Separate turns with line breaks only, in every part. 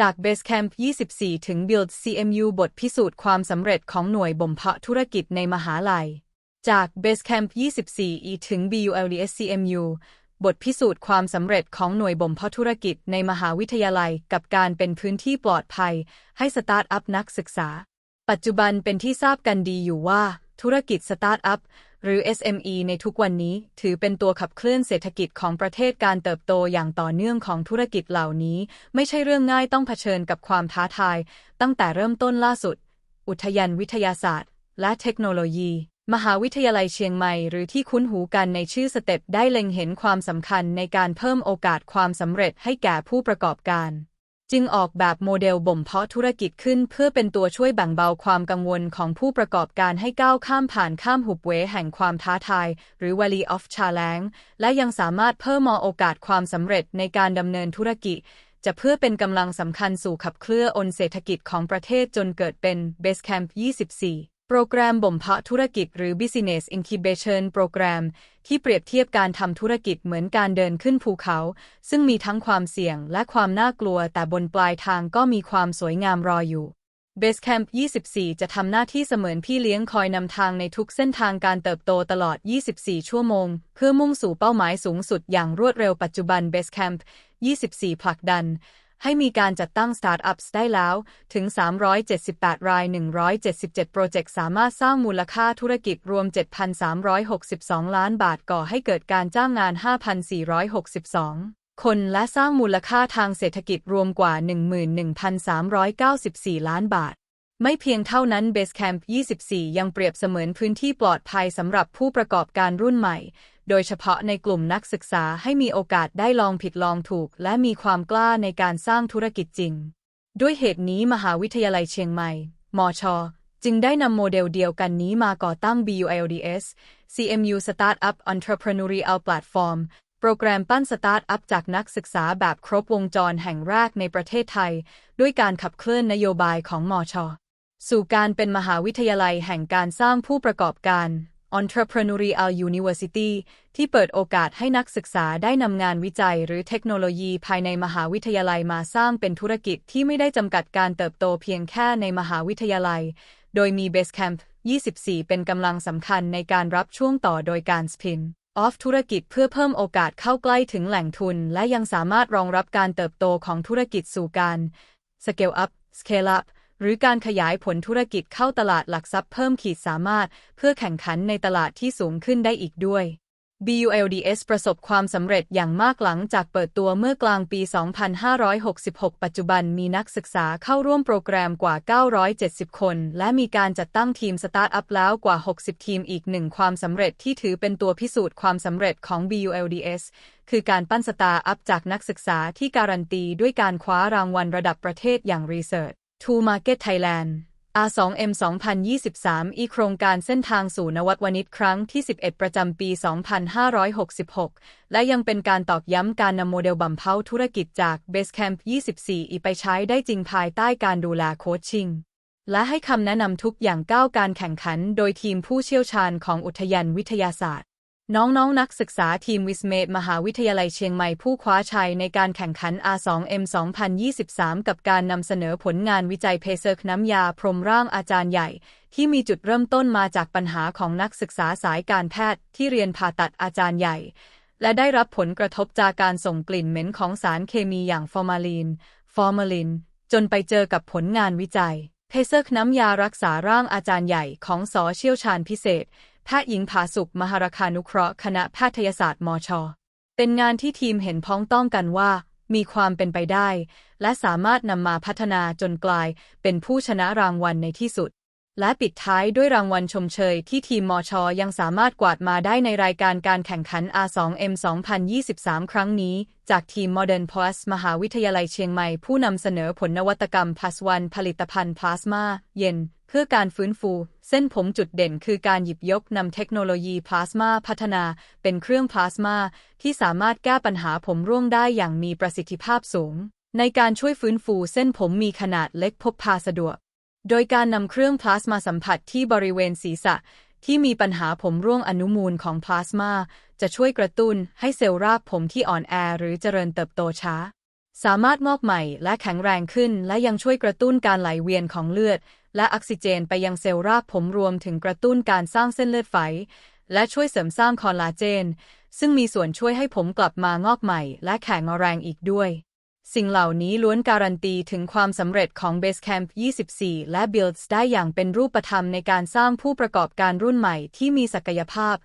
จาก Basecamp 24 ถึง Build CMU บทพิสูจน์ความสำเร็จของหน่วยบ่มเพาะธุรกิจในมหาลัย จาก Basecamp 24 E ถึง BULDS CMU บทพิสูจน์ความสำเร็จของหน่วยบ่มเพาะธุรกิจในมหาวิทยาลัย กับการเป็นพื้นที่ปลอดภัย ให้สตาร์ทอัพนักศึกษา ปัจจุบันเป็นที่ทราบกันดีอยู่ว่า ธุรกิจสตาร์ทอัพ หรือ SME ในทุกวันนี้ถือเป็นตัวขับเคลื่อนเศรษฐกิจของประเทศการเติบโตอย่างต่อเนื่องของธุรกิจเหล่านี้ ไม่ใช่เรื่องง่ายต้องเผชิญกับความท้าทาย ตั้งแต่เริ่มต้นล่าสุด อุทยานวิทยาศาสตร์ และเทคโนโลยี มหาวิทยาลัยเชียงใหม่ หรือที่คุ้นหูกันในชื่อสเต็ปได้เล็งเห็นความสำคัญในการเพิ่มโอกาสความสำเร็จให้แก่ผู้ประกอบการ จึงออกแบบโมเดลบ่มเพาะธุรกิจขึ้นเพื่อเป็นตัวช่วยแบ่งเบาความกังวลของผู้ประกอบการให้ก้าวข้ามผ่านข้ามหุบเวแห่งความท้าทาย หรือ Valley of Challenge และยังสามารถเพิ่มมอโอกาสความสำเร็จในการดำเนินธุรกิจ จะเพื่อเป็นกำลังสำคัญสู่ขับเคลื่อนเศรษฐกิจของประเทศจนเกิดเป็น Basecamp 24 โปรแกรมบ่มเพาะธุรกิจหรือ Business Incubation Program ที่เปรียบเทียบการทำธุรกิจเหมือนการเดินขึ้นภูเขา ซึ่งมีทั้งความเสี่ยงและความน่ากลัว แต่บนปลายทางก็มีความสวยงามรออยู่ Basecamp 24 จะทำหน้าที่เสมือนพี่เลี้ยงคอยนำทางในทุกเส้นทางการเติบโตตลอด 24 ชั่วโมง เพื่อมุ่งสู่เป้าหมายสูงสุดอย่างรวดเร็วปัจจุบัน Basecamp 24 ผลักดัน ให้มีการจัดตั้งสตาร์ทอัพได้แล้ว ถึง 378 ราย 177 โปรเจกต์สามารถสร้างมูลค่าธุรกิจรวม 7,362 ล้านบาทก่อให้เกิดการจ้างงาน 5,462 คนและสร้างมูลค่าทางเศรษฐกิจรวมกว่า 11,394 ล้านบาท ไม่เพียงเท่านั้น Basecamp 24 ยังเปรียบเสมือนพื้นที่ปลอดภัยสำหรับผู้ประกอบการรุ่นใหม่ โดยเฉพาะในกลุ่มนักศึกษาให้มีโอกาสได้ลองผิดลองถูก และมีความกล้าในการสร้างธุรกิจจริง ด้วยเหตุนี้มหาวิทยาลัยเชียงใหม่ มช จึงได้นำโมเดลเดียวกันนี้มาก่อตั้ง BULDS CMU Startup Entrepreneurial Platform โปรแกรมปั้นสตาร์ทอัพจากนักศึกษาแบบครบวงจรแห่งแรกในประเทศไทย ด้วยการขับเคลื่อนนโยบายของมช สู่การเป็นมหาวิทยาลัยแห่งการสร้างผู้ประกอบการ Entrepreneurial University ที่เปิดโอกาสให้นักศึกษาได้นำงานวิจัยหรือเทคโนโลยีภายในมหาวิทยาลัยมาสร้างเป็นธุรกิจที่ไม่ได้จำกัดการเติบโตเพียงแค่ในมหาวิทยาลัย โดยมี Basecamp 24 เป็นกำลังสำคัญในการรับช่วงต่อโดยการสปินออฟธุรกิจเพื่อเพิ่มโอกาสเข้าใกล้ถึงแหล่งทุน และยังสามารถรองรับการเติบโตของธุรกิจสู่การ Scale up Scale up หรือการขยายผลธุรกิจเข้าตลาดหลักทรัพย์เพิ่มขีดสามารถ เพื่อแข่งขันในตลาดที่สูงขึ้นได้อีกด้วย BULDS ประสบความสำเร็จอย่างมากหลังจากเปิดตัวเมื่อกลางปี 2566 ปัจจุบันมีนักศึกษาเข้าร่วมโปรแกรมกว่า 970 คน และมีการจัดตั้งทีมสตาร์ทอัพแล้วกว่า 60 ทีมอีกหนึ่งความสำเร็จที่ถือเป็นตัวพิสูจน์ความสำเร็จของ BULDS คือการปั้นสตาร์ทอัพจากนักศึกษาที่การันตีด้วยการคว้ารางวัลระดับประเทศอย่าง Research to Market Thailand R2M 2023 อีโครงการเส้นทางสู่นวัตวนิชครั้งที่ 11 ประจำปี 2566 และยังเป็นการตอกย้ำการนำโมเดลบัมเพาธุรกิจจาก Basecamp 24 อีไปใช้ได้จริงภายใต้การดูแลโคชชิ่ง และให้คำแนะนำทุกอย่างก้าวการแข่งขัน โดยทีมผู้เชี่ยวชาญของอุทยานวิทยาศาสตร์ น้องๆนนักศึกษาทีมวิสเมดมหาวิทยาลัยเชียงใหม่ผู้คว้าชัยในการแข่งขัน R2M 2023 กับการนำเสนอผลงานวิจัยเพเซอร์น้ำยาพรมร่างอาจารย์ใหญ่ ที่มีจุดเริ่มต้นมาจากปัญหาของนักศึกษาสายการแพทย์ที่เรียนผ่าตัดอาจารย์ใหญ่ และได้รับผลกระทบจากการส่งกลิ่นเหม็นของสารเคมีอย่างฟอร์มาลีน ฟอร์มาลิน จนไปเจอกับผลงานวิจัยเพเซอร์น้ำยารักษาร่างอาจารย์ใหญ่ของสอเชี่ยวชาญพิเศษ แพทย์หญิงผาสุกมหาราคานุเคราะห์คณะแพทยศาสตร์มช เป็นงานที่ทีมเห็นพ้องต้องกันว่า มีความเป็นไปได้ และสามารถนำมาพัฒนาจนกลายเป็นผู้ชนะรางวัลในที่สุด และปิดท้ายด้วยรางวัลชมเชยที่ทีมมชยังสามารถกวาดมาได้ในรายการการแข่งขัน R2M 2023 ครั้งนี้ จากทีม Modern Plus มหาวิทยาลัยเชียงใหม่ ผู้นำเสนอผลนวัตกรรม Plus One ผลิตภัณฑ์พลาสมา เย็น เพื่อการฟื้นฟู เส้นผมจุดเด่นคือการหยิบยกนำเทคโนโลยีพลาสมาพัฒนา เป็นเครื่องพลาสมาที่สามารถแก้ปัญหาผมร่วงได้อย่างมีประสิทธิภาพสูง ในการช่วยฟื้นฟูเส้นผมมีขนาดเล็กพกพาสะดวก โดยการนำเครื่องพลาสมาสัมผัสที่บริเวณศีรษะ ที่มีปัญหาผมร่วงอนุมูลของพลาสมา จะช่วยกระตุ้นให้เซลล์รากผมที่อ่อนแอหรือเจริญเติบโตช้า สามารถงอกใหม่และแข็งแรงขึ้น และยังช่วยกระตุ้นการไหลเวียนของเลือด และออกซิเจนไปยังเซลล์รากผมรวมถึงกระตุ้นการสร้างเส้นเลือดฝอยและช่วยเสริมสร้างคอลลาเจน ซึ่งมีส่วนช่วยให้ผมกลับมางอกใหม่ และแข็งแรงอีกด้วย สิ่งเหล่านี้ล้วนการันตีถึงความสำเร็จของ Basecamp 24 และ Builds ได้อย่างเป็นรูปธรรมในการสร้างผู้ประกอบการรุ่นใหม่ที่มีศักยภาพ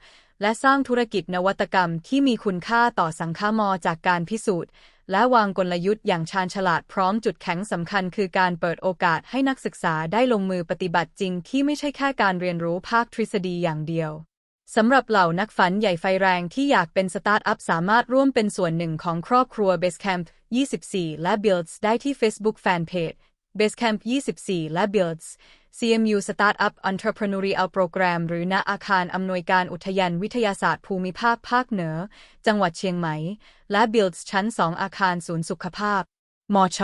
และสร้างธุรกิจนวัตกรรมที่มีคุณค่าต่อสังคมอจากการพิสูจน์ และวางกลยุทธ์อย่างชาญฉลาดพร้อมจุดแข็งสำคัญคือการเปิดโอกาสให้นักศึกษาได้ลงมือปฏิบัติจริงที่ไม่ใช่แค่การเรียนรู้ภาคทฤษฎีอย่างเดียว สำหรับเหล่านักฝันใหญ่ไฟแรงที่อยากเป็นสตาร์ทอัพสามารถร่วมเป็นส่วนหนึ่งของครอบครัว Basecamp 24 และ Builds ได้ที่ Facebook Fanpage Basecamp 24 และ Builds CMU Startup Entrepreneurial Program หรือณอาคารอำนวยการอุทยานวิทยาศาสตร์ภูมิภาคภาคเหนือ จังหวัดเชียงใหม่ และ Builds ชั้น 2 อาคารศูนย์สุขภาพ มช